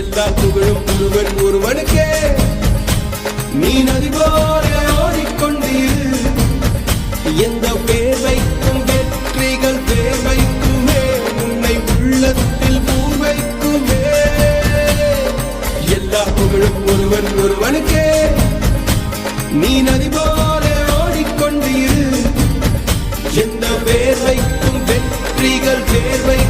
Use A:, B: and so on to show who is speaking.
A: எல்லாம் புகழும் ஒருவன் ஒருவனுக்கே. நீ நதி போல ஓடிக்கொண்டீர். எந்த பேர் வெற்றிகள் தேவைக்குமே. உன்னை உள்ளத்தில் பூவைக்குமே. எல்லா புகழும் ஒருவன் ஒருவனுக்கே. நீ நதி போல ஓடிக்கொண்டீர். எந்த பேர் வெற்றிகள் பேர்